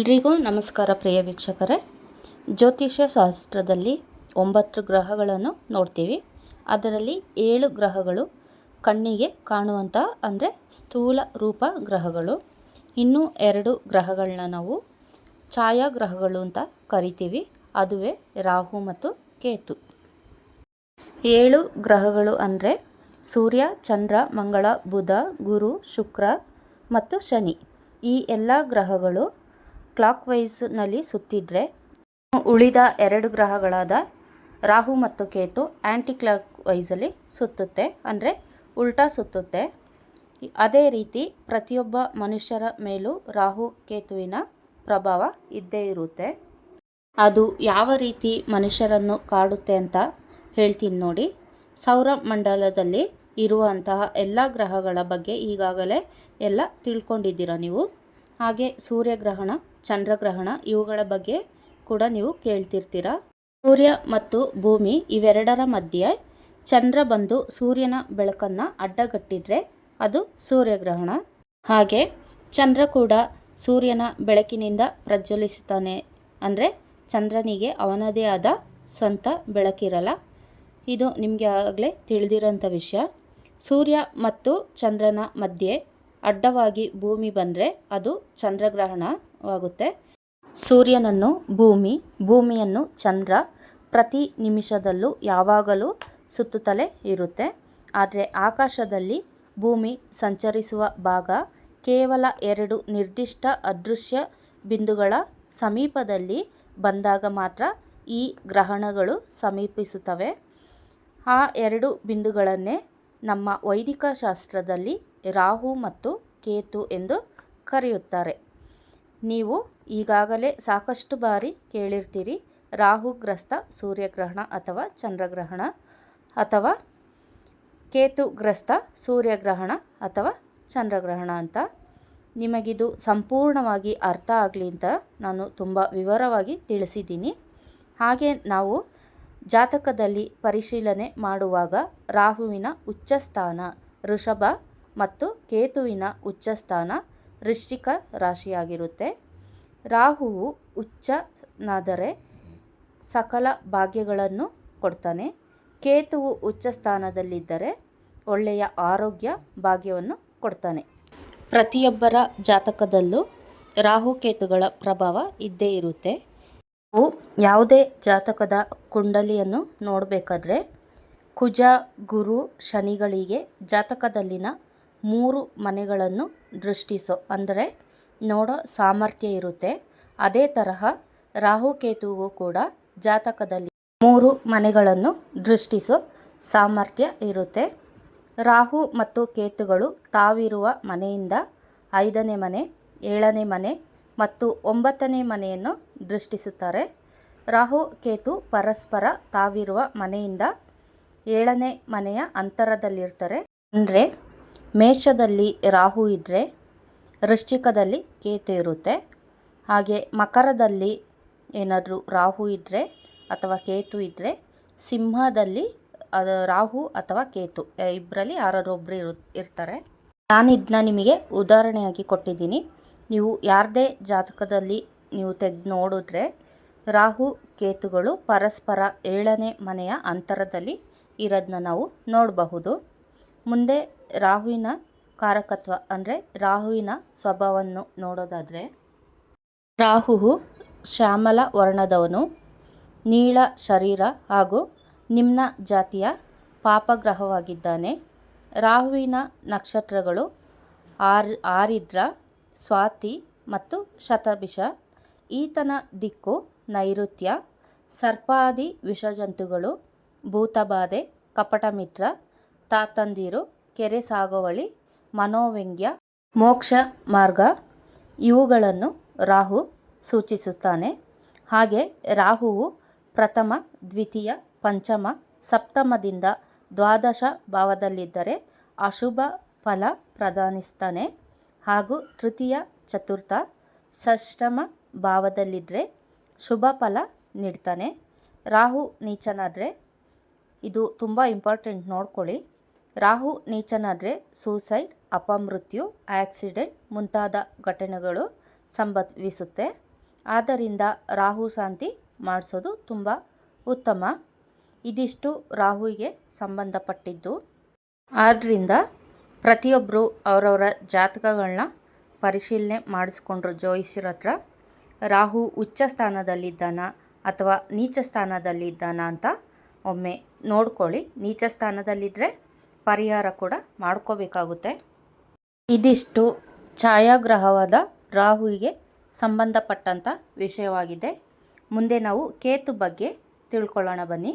ಎಲ್ರಿಗೂ ನಮಸ್ಕಾರ ಪ್ರಿಯ ವೀಕ್ಷಕರೇ. ಜ್ಯೋತಿಷ್ಯ ಶಾಸ್ತ್ರದಲ್ಲಿ ಒಂಬತ್ತು ಗ್ರಹಗಳನ್ನು ನೋಡ್ತೀವಿ. ಅದರಲ್ಲಿ ಏಳು ಗ್ರಹಗಳು ಕಣ್ಣಿಗೆ ಕಾಣುವಂತಹ ಅಂದರೆ ಸ್ಥೂಲ ರೂಪ ಗ್ರಹಗಳು. ಇನ್ನೂ ಎರಡು ಗ್ರಹಗಳನ್ನ ನಾವು ಛಾಯಾಗ್ರಹಗಳು ಅಂತ ಕರಿತೀವಿ. ಅದುವೇ ರಾಹು ಮತ್ತು ಕೇತು. ಏಳು ಗ್ರಹಗಳು ಅಂದರೆ ಸೂರ್ಯ, ಚಂದ್ರ, ಮಂಗಳ, ಬುಧ, ಗುರು, ಶುಕ್ರ ಮತ್ತು ಶನಿ. ಈ ಎಲ್ಲ ಗ್ರಹಗಳು ಕ್ಲಾಕ್ ವೈಸ್ನಲ್ಲಿ ಸುತ್ತಿದ್ರೆ ಉಳಿದ ಎರಡು ಗ್ರಹಗಳಾದ ರಾಹು ಮತ್ತು ಕೇತು ಆ್ಯಂಟಿ ಕ್ಲಾಕ್ ವೈಸಲ್ಲಿ ಸುತ್ತುತ್ತೆ. ಅಂದರೆ ಉಲ್ಟಾ ಸುತ್ತುತ್ತೆ. ಅದೇ ರೀತಿ ಪ್ರತಿಯೊಬ್ಬ ಮನುಷ್ಯರ ಮೇಲೂ ರಾಹು, ಕೇತುವಿನ ಪ್ರಭಾವ ಇದ್ದೇ ಇರುತ್ತೆ. ಅದು ಯಾವ ರೀತಿ ಮನುಷ್ಯರನ್ನು ಕಾಡುತ್ತೆ ಅಂತ ಹೇಳ್ತೀನಿ ನೋಡಿ. ಸೌರ ಮಂಡಲದಲ್ಲಿ ಇರುವಂತಹ ಎಲ್ಲ ಗ್ರಹಗಳ ಬಗ್ಗೆ ಈಗಾಗಲೇ ಎಲ್ಲ ತಿಳ್ಕೊಂಡಿದ್ದೀರ ನೀವು? ಹಾಗೆ ಸೂರ್ಯಗ್ರಹಣ, ಚಂದ್ರಗ್ರಹಣ ಇವುಗಳ ಬಗ್ಗೆ ಕೂಡ ನೀವು ಕೇಳ್ತಿರ್ತೀರ? ಸೂರ್ಯ ಮತ್ತು ಭೂಮಿ ಇವೆರಡರ ಮಧ್ಯೆ ಚಂದ್ರ ಬಂದು ಸೂರ್ಯನ ಬೆಳಕನ್ನು ಅಡ್ಡಗಟ್ಟಿದ್ರೆ ಅದು ಸೂರ್ಯಗ್ರಹಣ. ಹಾಗೆ ಚಂದ್ರ ಕೂಡ ಸೂರ್ಯನ ಬೆಳಕಿನಿಂದ ಪ್ರಜ್ವಲಿಸುತ್ತಾನೆ ಅಂದರೆ ಚಂದ್ರನಿಗೆ ಅವನದೇ ಆದ ಸ್ವಂತ ಬೆಳಕಿರಲ್ಲ. ಇದು ನಿಮಗೆ ಆಗಲೇ ತಿಳಿದಿರೋಂಥ ವಿಷಯ. ಸೂರ್ಯ ಮತ್ತು ಚಂದ್ರನ ಮಧ್ಯೆ ಅಡ್ಡವಾಗಿ ಭೂಮಿ ಬಂದರೆ ಅದು ಚಂದ್ರಗ್ರಹಣವಾಗುತ್ತೆ. ಸೂರ್ಯನನ್ನು ಭೂಮಿ, ಭೂಮಿಯನ್ನು ಚಂದ್ರ ಪ್ರತಿ ನಿಮಿಷದಲ್ಲೂ ಯಾವಾಗಲೂ ಸುತ್ತುತ್ತಲೇ ಇರುತ್ತೆ. ಆದರೆ ಆಕಾಶದಲ್ಲಿ ಭೂಮಿ ಸಂಚರಿಸುವ ಭಾಗ ಕೇವಲ ಎರಡು ನಿರ್ದಿಷ್ಟ ಅದೃಶ್ಯ ಬಿಂದುಗಳ ಸಮೀಪದಲ್ಲಿ ಬಂದಾಗ ಮಾತ್ರ ಈ ಗ್ರಹಣಗಳು ಸಮೀಪಿಸುತ್ತವೆ. ಆ ಎರಡು ಬಿಂದುಗಳನ್ನೇ ನಮ್ಮ ವೈದಿಕ ಶಾಸ್ತ್ರದಲ್ಲಿ ರಾಹು ಮತ್ತು ಕೇತು ಎಂದು ಕರೆಯುತ್ತಾರೆ. ನೀವು ಈಗಾಗಲೇ ಸಾಕಷ್ಟು ಬಾರಿ ಕೇಳಿರ್ತೀರಿ, ರಾಹುಗ್ರಸ್ತ, ಸೂರ್ಯಗ್ರಹಣ ಅಥವಾ ಚಂದ್ರಗ್ರಹಣ ಅಥವಾ ಕೇತುಗ್ರಸ್ತ, ಸೂರ್ಯಗ್ರಹಣ ಅಥವಾ ಚಂದ್ರಗ್ರಹಣ ಅಂತ ನಿಮಗಿದು ಸಂಪೂರ್ಣವಾಗಿ ಅರ್ಥ ಆಗಲಿ ಅಂತ ನಾನು ತುಂಬ ವಿವರವಾಗಿ ತಿಳಿಸಿದ್ದೀನಿ. ಹಾಗೆ ನಾವು ಜಾತಕದಲ್ಲಿ ಪರಿಶೀಲನೆ ಮಾಡುವಾಗ ರಾಹುವಿನ ಉಚ್ಚಸ್ಥಾನ, ಋಷಭ ಮತ್ತು ಕೇತುವಿನ ಉಚ್ಚಸ್ಥಾನ ವೃಶ್ಚಿಕ ರಾಶಿಯಾಗಿರುತ್ತೆ. ರಾಹುವು ಉಚ್ಚನಾದರೆ ಸಕಲ ಭಾಗ್ಯಗಳನ್ನು ಕೊಡ್ತಾನೆ. ಕೇತುವು ಉಚ್ಚ ಸ್ಥಾನದಲ್ಲಿದ್ದರೆ ಒಳ್ಳೆಯ ಆರೋಗ್ಯ ಭಾಗ್ಯವನ್ನು ಕೊಡ್ತಾನೆ. ಪ್ರತಿಯೊಬ್ಬರ ಜಾತಕದಲ್ಲೂ ರಾಹುಕೇತುಗಳ ಪ್ರಭಾವ ಇದ್ದೇ ಇರುತ್ತೆ. ನಾವು ಯಾವುದೇ ಜಾತಕದ ಕುಂಡಲಿಯನ್ನು ನೋಡಬೇಕಾದ್ರೆ ಕುಜ, ಗುರು, ಶನಿಗಳಿಗೆ ಜಾತಕದಲ್ಲಿನ ಮೂರು ಮನೆಗಳನ್ನು ದೃಷ್ಟಿಸೋ. ಅಂದರೆ, ನೋಡೋ ಸಾಮರ್ಥ್ಯ ಇರುತ್ತೆ. ಅದೇ ತರಹ ರಾಹುಕೇತುವು ಕೂಡ ಜಾತಕದಲ್ಲಿ ಮೂರು ಮನೆಗಳನ್ನು ದೃಷ್ಟಿಸೋ. ಸಾಮರ್ಥ್ಯ ಇರುತ್ತೆ. ರಾಹು ಮತ್ತು ಕೇತುಗಳು ತಾವಿರುವ ಮನೆಯಿಂದ ಐದನೇ ಮನೆ, ಏಳನೇ ಮನೆ ಮತ್ತು ಒಂಬತ್ತನೇ ಮನೆಯನ್ನು ದೃಷ್ಟಿಸುತ್ತಾರೆ. ರಾಹು ಕೇತು ಪರಸ್ಪರ ತಾವಿರುವ ಮನೆಯಿಂದ ಏಳನೇ ಮನೆಯ ಅಂತರದಲ್ಲಿರ್ತಾರೆ. ಅಂದರೆ ಮೇಷದಲ್ಲಿ ರಾಹು ಇದ್ದರೆ ವೃಶ್ಚಿಕದಲ್ಲಿ ಕೇತು ಇರುತ್ತೆ. ಹಾಗೆ ಮಕರದಲ್ಲಿ ಏನಾದರೂ ರಾಹು ಇದ್ದರೆ ಅಥವಾ ಕೇತು ಇದ್ದರೆ ಸಿಂಹದಲ್ಲಿ ಅದು ರಾಹು ಅಥವಾ ಕೇತು ಇಬ್ಬರಲ್ಲಿ ಯಾರೊಬ್ಬರು ಇರು, ಇರ್ತಾರೆ. ನಾನು ನಿಮಗೆ ಉದಾಹರಣೆಯಾಗಿ ಕೊಟ್ಟಿದ್ದೀನಿ. ನೀವು ಯಾರದೇ ಜಾತಕದಲ್ಲಿ ನೀವು ತೆಗೆದು ನೋಡಿದ್ರೆ ರಾಹು, ಕೇತುಗಳು ಪರಸ್ಪರ ಏಳನೇ ಮನೆಯ ಅಂತರದಲ್ಲಿ ಇರೋದನ್ನ ನಾವು ನೋಡಬಹುದು. ಮುಂದೆ ರಾಹುವಿನ ಕಾರಕತ್ವ, ಅಂದರೆ ರಾಹುವಿನ ಸ್ವಭಾವವನ್ನು ನೋಡೋದಾದರೆ, ರಾಹು ಶ್ಯಾಮಲ ವರ್ಣದವನು. ನೀಳ ಶರೀರ ಹಾಗೂ ನಿಮ್ನ ಜಾತಿಯ ಪಾಪಗ್ರಹವಾಗಿದ್ದಾನೆ. ರಾಹುವಿನ ನಕ್ಷತ್ರಗಳು ಆರ್, ಆರಿದ್ರ, ಸ್ವಾತಿ ಮತ್ತು ಶತಭಿಷ. ಈತನ ದಿಕ್ಕು ನೈಋತ್ಯ, ಸರ್ಪಾದಿ ವಿಷಜಂತುಗಳು, ಭೂತಬಾಧೆ, ಕಪಟಮಿತ್ರ, ತಾತಂದಿರು ಕೆರೆ ಸಾಗುವಳಿ ಮನೋವ್ಯಂಗ್ಯ, ಮೋಕ್ಷ ಮಾರ್ಗ ಇವುಗಳನ್ನು ರಾಹು ಸೂಚಿಸುತ್ತಾನೆ. ಹಾಗೆ ರಾಹುವು ಪ್ರಥಮ, ದ್ವಿತೀಯ, ಪಂಚಮ, ಸಪ್ತಮದಿಂದ ದ್ವಾದಶ ಭಾವದಲ್ಲಿದ್ದರೆ ಅಶುಭ ಫಲ ಪ್ರದಾನಿಸ್ತಾನೆ. ಹಾಗೂ ತೃತೀಯ, ಚತುರ್ಥ, ಷಷ್ಠಮ ಭಾವದಲ್ಲಿದ್ದರೆ ಶುಭ ಫಲ ನೀಡ್ತಾನೆ. ರಾಹು ನೀಚನಾದರೆ ಇದು ತುಂಬ ಇಂಪಾರ್ಟೆಂಟ್ ನೋಡ್ಕೊಳ್ಳಿ. ರಾಹು ನೀಚನಾದರೆ ಸೂಸೈಡ್ ಅಪಮೃತ್ಯು ಆಕ್ಸಿಡೆಂಟ್ ಮುಂತಾದ ಘಟನೆಗಳು ಸಂಭವಿಸುತ್ತೆ. ಆದ್ದರಿಂದ ರಾಹು ಶಾಂತಿ ಮಾಡಿಸೋದು ತುಂಬ ಉತ್ತಮ. ಇದಿಷ್ಟು ರಾಹುವಿಗೆ ಸಂಬಂಧಪಟ್ಟಿದ್ದು. ಆದ್ದರಿಂದ ಪ್ರತಿಯೊಬ್ಬರು ಅವರವರ ಜಾತಕಗಳನ್ನ ಪರಿಶೀಲನೆ ಮಾಡಿಸ್ಕೊಂಡ್ರು ಜೋಯಿಸ್ರ ಹತ್ರ ರಾಹು ಉಚ್ಚ ಸ್ಥಾನದಲ್ಲಿದ್ದಾನ ಅಥವಾ ನೀಚ ಸ್ಥಾನದಲ್ಲಿದ್ದಾನ ಅಂತ ಒಮ್ಮೆ ನೋಡ್ಕೊಳ್ಳಿ. ನೀಚ ಸ್ಥಾನದಲ್ಲಿದ್ದರೆ ಪರಿಹಾರ ಕೂಡ ಮಾಡ್ಕೋಬೇಕಾಗುತ್ತೆ. ಇದಿಷ್ಟು ಛಾಯಾಗ್ರಹವಾದ ರಾಹುವಿಗೆ ಸಂಬಂಧಪಟ್ಟಂಥ ವಿಷಯವಾಗಿದೆ. ಮುಂದೆ ನಾವು ಕೇತು ಬಗ್ಗೆ ತಿಳ್ಕೊಳ್ಳೋಣ ಬನ್ನಿ.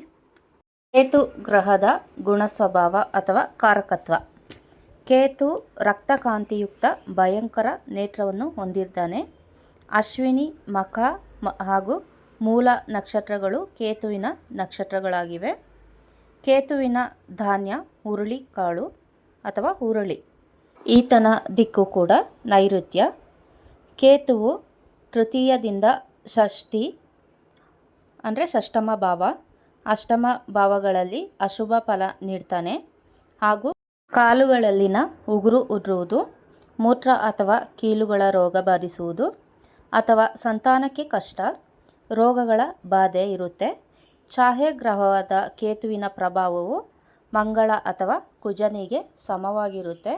ಕೇತು ಗ್ರಹದ ಗುಣ ಸ್ವಭಾವ ಅಥವಾ ಕಾರಕತ್ವ. ಕೇತು ರಕ್ತಕಾಂತಿಯುಕ್ತ ಭಯಂಕರ ನೇತ್ರವನ್ನು ಹೊಂದಿದ್ದಾನೆ ಅಶ್ವಿನಿ, ಮಖ ಹಾಗೂ ಮೂಲ ನಕ್ಷತ್ರಗಳು ಕೇತುವಿನ ನಕ್ಷತ್ರಗಳಾಗಿವೆ. ಕೇತುವಿನ ಧಾನ್ಯ ಹುರುಳಿ ಕಾಳು ಅಥವಾ ಹುರುಳಿ. ಈತನ ದಿಕ್ಕು ಕೂಡ ನೈಋತ್ಯ. ಕೇತುವು ತೃತೀಯದಿಂದ ಷಷ್ಠಿ, ಅಂದರೆ ಷಷ್ಠಮ ಭಾವ. ಅಷ್ಟಮ ಭಾವಗಳಲ್ಲಿ ಅಶುಭ ಫಲ ನೀಡ್ತಾನೆ. ಹಾಗೂ ಕಾಲುಗಳಲ್ಲಿನ ಉಗುರು ಉದುರುವುದು, ಮೂತ್ರ ಅಥವಾ ಕೀಲುಗಳ ರೋಗ ಬಾಧಿಸುವುದು, ಅಥವಾ ಸಂತಾನಕ್ಕೆ ಕಷ್ಟ, ರೋಗಗಳ ಬಾಧೆ ಇರುತ್ತೆ. ಛಾಯಾಗ್ರಹವಾದ ಕೇತುವಿನ ಪ್ರಭಾವವು ಮಂಗಳ ಅಥವಾ ಕುಜನಿಗೆ ಸಮವಾಗಿರುತ್ತೆ.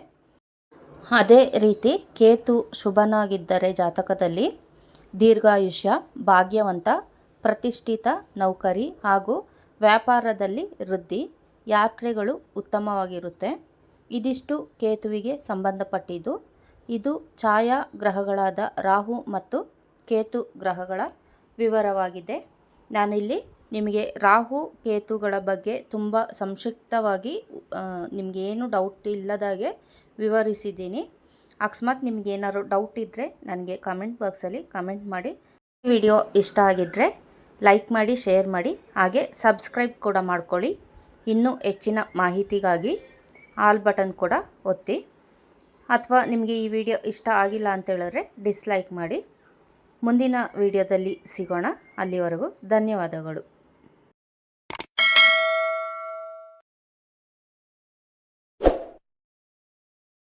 ಅದೇ ರೀತಿ ಕೇತು ಶುಭನಾಗಿದ್ದರೆ ಜಾತಕದಲ್ಲಿ ದೀರ್ಘಾಯುಷ್ಯ, ಭಾಗ್ಯವಂತ, ಪ್ರತಿಷ್ಠಿತ ನೌಕರಿ ಹಾಗೂ ವ್ಯಾಪಾರದಲ್ಲಿ ವೃದ್ಧಿ, ಯಾತ್ರೆಗಳು ಉತ್ತಮವಾಗಿರುತ್ತೆ. ಇದಿಷ್ಟು ಕೇತುವಿಗೆ ಸಂಬಂಧಪಟ್ಟಿದ್ದು. ಇದು ಛಾಯಾ ಗ್ರಹಗಳಾದ ರಾಹು ಮತ್ತು ಕೇತು ಗ್ರಹಗಳ ವಿವರವಾಗಿದೆ. ನಾನಿಲ್ಲಿ ನಿಮಗೆ ರಾಹು ಕೇತುಗಳ ಬಗ್ಗೆ ತುಂಬ ಸಂಕ್ಷಿಪ್ತವಾಗಿ ನಿಮಗೇನು ಡೌಟ್ ಇಲ್ಲದಾಗೆ ವಿವರಿಸಿದ್ದೀನಿ. ಅಕಸ್ಮಾತ್ ನಿಮಗೆ ಏನಾದ್ರು ಡೌಟ್ ಇದ್ದರೆ ನನಗೆ ಕಮೆಂಟ್ ಬಾಕ್ಸಲ್ಲಿ ಕಮೆಂಟ್ ಮಾಡಿ. ವಿಡಿಯೋ ಇಷ್ಟ ಆಗಿದ್ದರೆ ಲೈಕ್ ಮಾಡಿ ಶೇರ್ ಮಾಡಿ, ಹಾಗೆ ಸಬ್ಸ್ಕ್ರೈಬ್ ಕೂಡ ಮಾಡ್ಕೊಳ್ಳಿ. ಇನ್ನೂ ಹೆಚ್ಚಿನ ಮಾಹಿತಿಗಾಗಿ ಆಲ್ ಬಟನ್ ಕೂಡ ಒತ್ತಿ. ಅಥವಾ ನಿಮಗೆ ಈ ವಿಡಿಯೋ ಇಷ್ಟ ಆಗಿಲ್ಲ ಅಂತ ಹೇಳಿದ್ರೆ ಡಿಸ್ಲೈಕ್ ಮಾಡಿ. ಮುಂದಿನ ವಿಡಿಯೋದಲ್ಲಿ ಸಿಗೋಣ. ಅಲ್ಲಿವರೆಗೂ ಧನ್ಯವಾದಗಳು.